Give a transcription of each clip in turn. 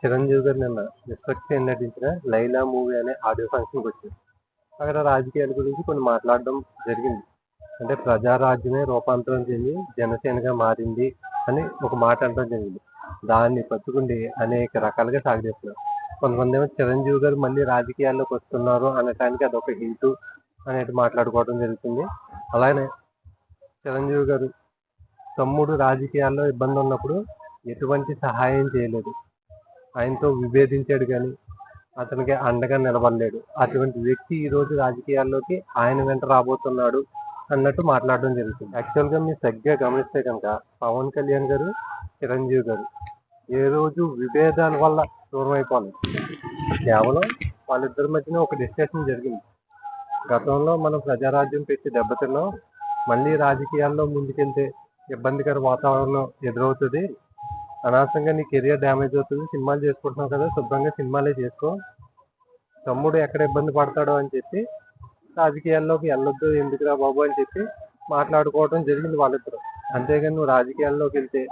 చిరంజీవి గారు నిన్న విశ్వక్సేన్ నటించిన లైలా మూవీ అనే ఆడియో ఫంక్షన్కి వచ్చారు. అక్కడ రాజకీయాల గురించి కొన్ని మాట్లాడడం జరిగింది. అంటే ప్రజారాజ్యమే రూపాంతరం చెంది జనసేనగా మారింది అని ఒక మాట అనడం జరిగింది. దాన్ని పట్టుకుండి అనేక రకాలుగా సాగదీస్తున్నారు కొంతమంది ఏమో చిరంజీవి గారు మళ్ళీ రాజకీయాల్లోకి వస్తున్నారు అనటానికి అదొక హింటు అనేది మాట్లాడుకోవడం జరుగుతుంది. అలానే చిరంజీవి గారు తమ్ముడు రాజకీయాల్లో ఇబ్బంది ఉన్నప్పుడు ఎటువంటి సహాయం చేయలేదు. ఆయనతో విభేదించాడు కానీ అతనికి అండగా నిలబడలేడు. అటువంటి వ్యక్తి ఈ రోజు రాజకీయాల్లోకి ఆయన వెంట రాబోతున్నాడు అన్నట్టు మాట్లాడడం జరుగుతుంది. యాక్చువల్గా మీరు సరిగ్గా గమనిస్తే కనుక పవన్ కళ్యాణ్ గారు చిరంజీవి గారు ఏ రోజు విభేదాల వల్ల దూరం అయిపోలేదు. కేవలం వాళ్ళిద్దరి మధ్యన ఒక డిస్కషన్ జరిగింది. గతంలో మనం ప్రజారాజ్యం పెట్టి దెబ్బతిన్నాం మళ్ళీ రాజకీయాల్లో ముందుకెళ్తే ఇబ్బందికర వాతావరణం ఎదురవుతుంది. అనవసరంగా నీ కెరియర్ డ్యామేజ్ అవుతుంది సినిమాలు చేసుకుంటున్నావు కదా శుభ్రంగా సినిమాలే చేసుకో. తమ్ముడు ఎక్కడ ఇబ్బంది పడతాడో అని చెప్పి రాజకీయాల్లోకి వెళ్ళొద్దు ఎందుకురా బాబు అని చెప్పి మాట్లాడుకోవడం జరిగింది వాళ్ళిద్దరు. అంతేగాని నువ్వు రాజకీయాల్లోకి వెళ్తే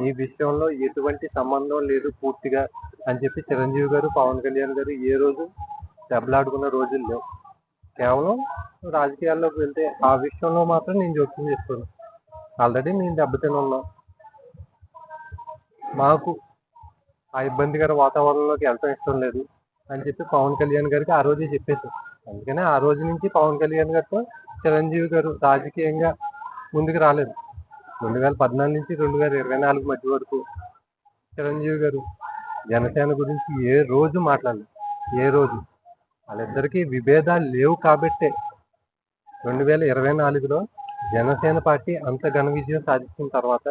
నీ విషయంలో ఎటువంటి సంబంధం లేదు పూర్తిగా అని చెప్పి చిరంజీవి గారు పవన్ కళ్యాణ్ గారు ఏ రోజు దెబ్బలాడుకున్న రోజుల్లో కేవలం రాజకీయాల్లోకి వెళ్తే ఆ విషయంలో మాత్రం నేను జోక్యం చేసుకోను. ఆల్రెడీ నేను దెబ్బతిని ఉన్నాం మాకు ఆ ఇబ్బందికర వాతావరణంలోకి వెళ్ళటం ఇష్టం లేదు అని చెప్పి పవన్ కళ్యాణ్ గారికి ఆ రోజే చెప్పేశారు. అందుకనే ఆ రోజు నుంచి పవన్ కళ్యాణ్ గారితో చిరంజీవి గారు రాజకీయంగా ముందుకు రాలేదు. రెండు వేల పద్నాలుగు నుంచి రెండు వేల ఇరవై నాలుగు మధ్య వరకు చిరంజీవి గారు జనసేన గురించి ఏ రోజు మాట్లాడలేదు. ఏ రోజు? వాళ్ళిద్దరికీ విభేదాలు లేవు కాబట్టే రెండు వేల ఇరవై నాలుగులో జనసేన పార్టీ అంత ఘన విజయం సాధించిన తర్వాత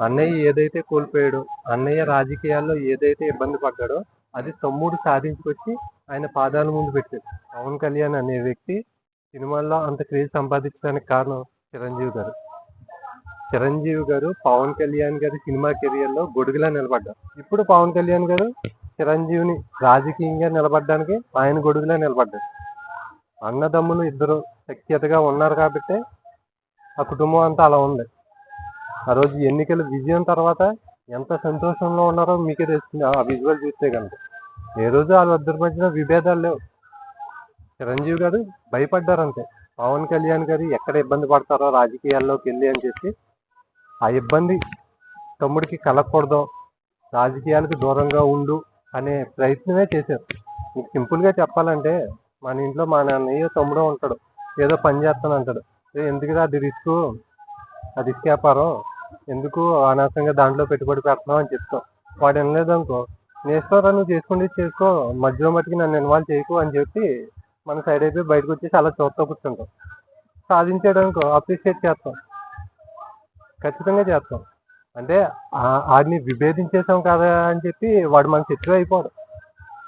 అన్నయ్య ఏదైతే కోల్పోయాడో అన్నయ్య రాజకీయాల్లో ఏదైతే ఇబ్బంది పడ్డాడో అది తమ్ముడు సాధించుకొచ్చి ఆయన పాదాల ముందు పెట్టాడు. పవన్ కళ్యాణ్ అనే వ్యక్తి సినిమాల్లో అంత క్రేజ్ సంపాదించడానికి కారణం చిరంజీవి గారు. చిరంజీవి గారు పవన్ కళ్యాణ్ గారి సినిమా కెరియర్లో గొడుగులా నిలబడ్డారు. ఇప్పుడు పవన్ కళ్యాణ్ గారు చిరంజీవిని రాజకీయంగా నిలబడడానికి ఆయన గొడుగులా నిలబడ్డారు. అన్నదమ్ములు ఇద్దరు సఖ్యతగా ఉన్నారు కాబట్టి ఆ కుటుంబం అంతా అలా ఉంది. ఆ రోజు ఎన్నికలు విజయం తర్వాత ఎంత సంతోషంలో ఉన్నారో మీకే తెలుస్తుంది ఆ విజువల్ చూస్తే కనుక. ఏ రోజు వాళ్ళిద్దరి మధ్యన విభేదాలు లేవు. చిరంజీవి గారు భయపడ్డారంటే పవన్ కళ్యాణ్ గారు ఎక్కడ ఇబ్బంది పడతారో రాజకీయాల్లోకి వెళ్ళి అని చెప్పి ఆ ఇబ్బంది తమ్ముడికి కలగకూడదు రాజకీయాలకు దూరంగా ఉండు అనే ప్రయత్నమే చేశారు. మీకు సింపుల్గా చెప్పాలంటే మన ఇంట్లో మా నాన్నయ్య తమ్ముడో ఉంటాడు. ఏదో పని చేస్తాను అంటాడు ఎందుకు ఎందుకురా అది రిస్క్? అది రిస్క్ వ్యాపారం? ఎందుకు అనవసరంగా దాంట్లో పెట్టుబడి పెడుతున్నావు అని చెప్తాం వాడు వినలేదనుకో నేర్చుకోరా నువ్వు చేసుకుంటే చేసుకో. మధ్యలో మట్టుకి నన్ను ఇన్వాల్వ్ చేయకు అని చెప్పి మన సైడ్ అయిపోయి బయటకు వచ్చేసి అలా చూస్తూ కూర్చుంటాం. సాధించడానికి అప్రిషియేట్ చేస్తాం. ఖచ్చితంగా చేస్తాం. అంటే వాడిని ఆడిని విభేదించేసాం కదా అని చెప్పి వాడు మన శత్రువు అయిపోడు.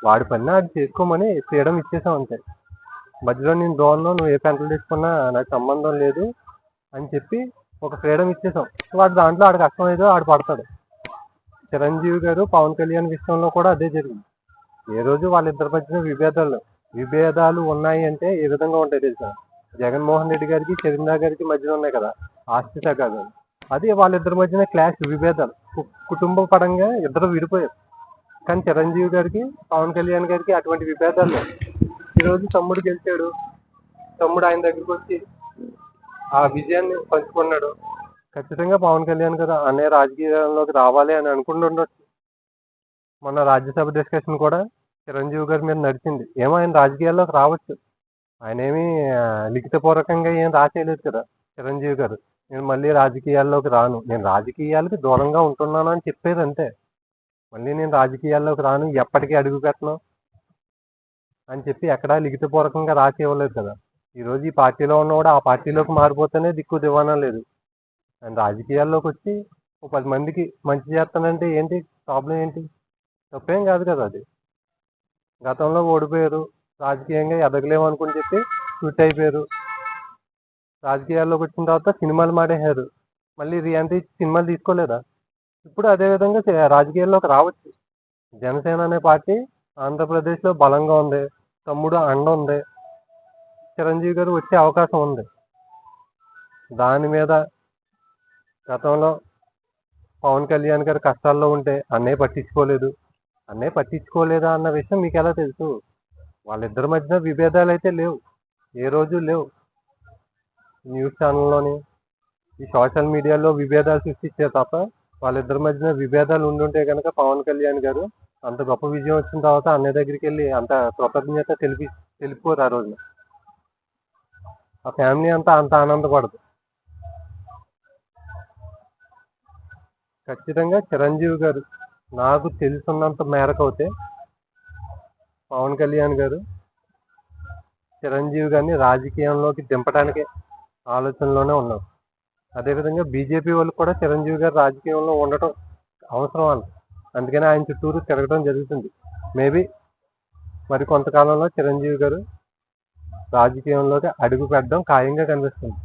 వాడి పని ఆడు చేసుకోమని ఫ్రీడమ్ ఇచ్చేసాం అంతే. మధ్యలో నేను దోన్లో నువ్వు ఏ పెంటలు తీసుకున్నా నాకు సంబంధం లేదు అని చెప్పి ఒక ఫ్రీడమ్ ఇచ్చేసాం. వాడు దాంట్లో ఆడికి కష్టం ఏదో ఆడు పడతాడు. చిరంజీవి గారు పవన్ కళ్యాణ్ విషయంలో కూడా అదే జరిగింది. ఏ రోజు వాళ్ళిద్దరి మధ్యన విభేదాలు విభేదాలు ఉన్నాయి అంటే ఏ విధంగా ఉంటాయి తెలుసా? జగన్మోహన్ రెడ్డి గారికి చంద్ర గారికి మధ్యన ఉన్నాయి కదా ఆస్తి తగాదాలు అది వాళ్ళిద్దరి మధ్యన క్లాష్ విభేదాలు. కుటుంబ పరంగా ఇద్దరు విడిపోయారు. కానీ చిరంజీవి గారికి పవన్ కళ్యాణ్ గారికి అటువంటి విభేదాలు లేవు. ఈరోజు తమ్ముడు గెలిచాడు. తమ్ముడు ఆయన దగ్గరికి వచ్చి ఆ విజయాన్ని పంచుకున్నాడు. ఖచ్చితంగా పవన్ కళ్యాణ్ గారు అనే రాజకీయాల్లోకి రావాలి అని అనుకుంటుండొచ్చు మొన్న రాజ్యసభ డిస్కషన్ కూడా చిరంజీవి గారి మీద నడిచింది. ఏమో ఆయన రాజకీయాల్లోకి రావచ్చు. ఆయన ఏమి లిఖితపూర్వకంగా ఏం రాసేయలేదు కదా చిరంజీవి గారు. నేను మళ్ళీ రాజకీయాల్లోకి రాను. నేను రాజకీయాలకి దూరంగా ఉంటున్నాను అని చెప్పేది అంతే. మళ్ళీ నేను రాజకీయాల్లోకి రాను. ఎప్పటికీ అడుగు పెట్టను అని చెప్పి ఎక్కడా లిఖితపూర్వకంగా రాసి ఇవ్వలేదు కదా. ఈ రోజు ఈ పార్టీలో ఉన్నవాడు ఆ పార్టీలోకి మారిపోతేనే దిక్కు దివానా లేదు. అండ్ రాజకీయాల్లోకి వచ్చి ఒక పది మందికి మంచి చేస్తానంటే ఏంటి? ప్రాబ్లం ఏంటి? తప్పేం కాదు కదా అది. గతంలో ఓడిపోయారు. రాజకీయంగా ఎదగలేము అనుకుని చెప్పి క్విట్ అయిపోయారు. రాజకీయాల్లోకి వచ్చిన తర్వాత సినిమాలు మాడేశారు మళ్ళీ రియాంటి సినిమాలు తీసుకోలేదా? ఇప్పుడు అదే విధంగా రాజకీయాల్లోకి రావచ్చు. జనసేన అనే పార్టీ ఆంధ్రప్రదేశ్లో బలంగా ఉంది. తమ్ముడు అండ ఉంది. చిరంజీవి గారు వచ్చే అవకాశం ఉంది. దాని మీద గతంలో పవన్ కళ్యాణ్ గారు కష్టాల్లో ఉంటే అన్నయ్య పట్టించుకోలేదు. అన్నయ్య పట్టించుకోలేదా అన్న విషయం మీకు ఎలా తెలుసు? వాళ్ళిద్దరి మధ్యన విభేదాలు అయితే లేవు. ఏ రోజు లేవు. న్యూస్ ఛానల్లోని ఈ సోషల్ మీడియాలో విభేదాలు సృష్టించారు తప్ప వాళ్ళిద్దరి మధ్యన విభేదాలు ఉండుంటే కనుక పవన్ కళ్యాణ్ గారు అంత గొప్ప విజయం వచ్చిన తర్వాత అన్నయ్య దగ్గరికి వెళ్ళి అంత కృతజ్ఞత తెలిపి తెలిపోరు ఆ రోజు ఆ ఫ్యామిలీ అంతా అంత ఆనందపడదు. ఖచ్చితంగా చిరంజీవి గారు నాకు తెలుసున్నంత మేరకు అయితే పవన్ కళ్యాణ్ గారు చిరంజీవి గారిని రాజకీయంలోకి దింపడానికి ఆలోచనలోనే ఉన్నారు. అదేవిధంగా బీజేపీ వాళ్ళు కూడా చిరంజీవి గారు రాజకీయంలో ఉండటం అవసరం అని అందుకని ఆయన చుట్టూరు తిరగడం జరుగుతుంది. మేబీ మరి కొంతకాలంలో చిరంజీవి గారు రాజకీయంలోకి అడుగు పెట్టడం ఖాయంగా కనిపిస్తుంది.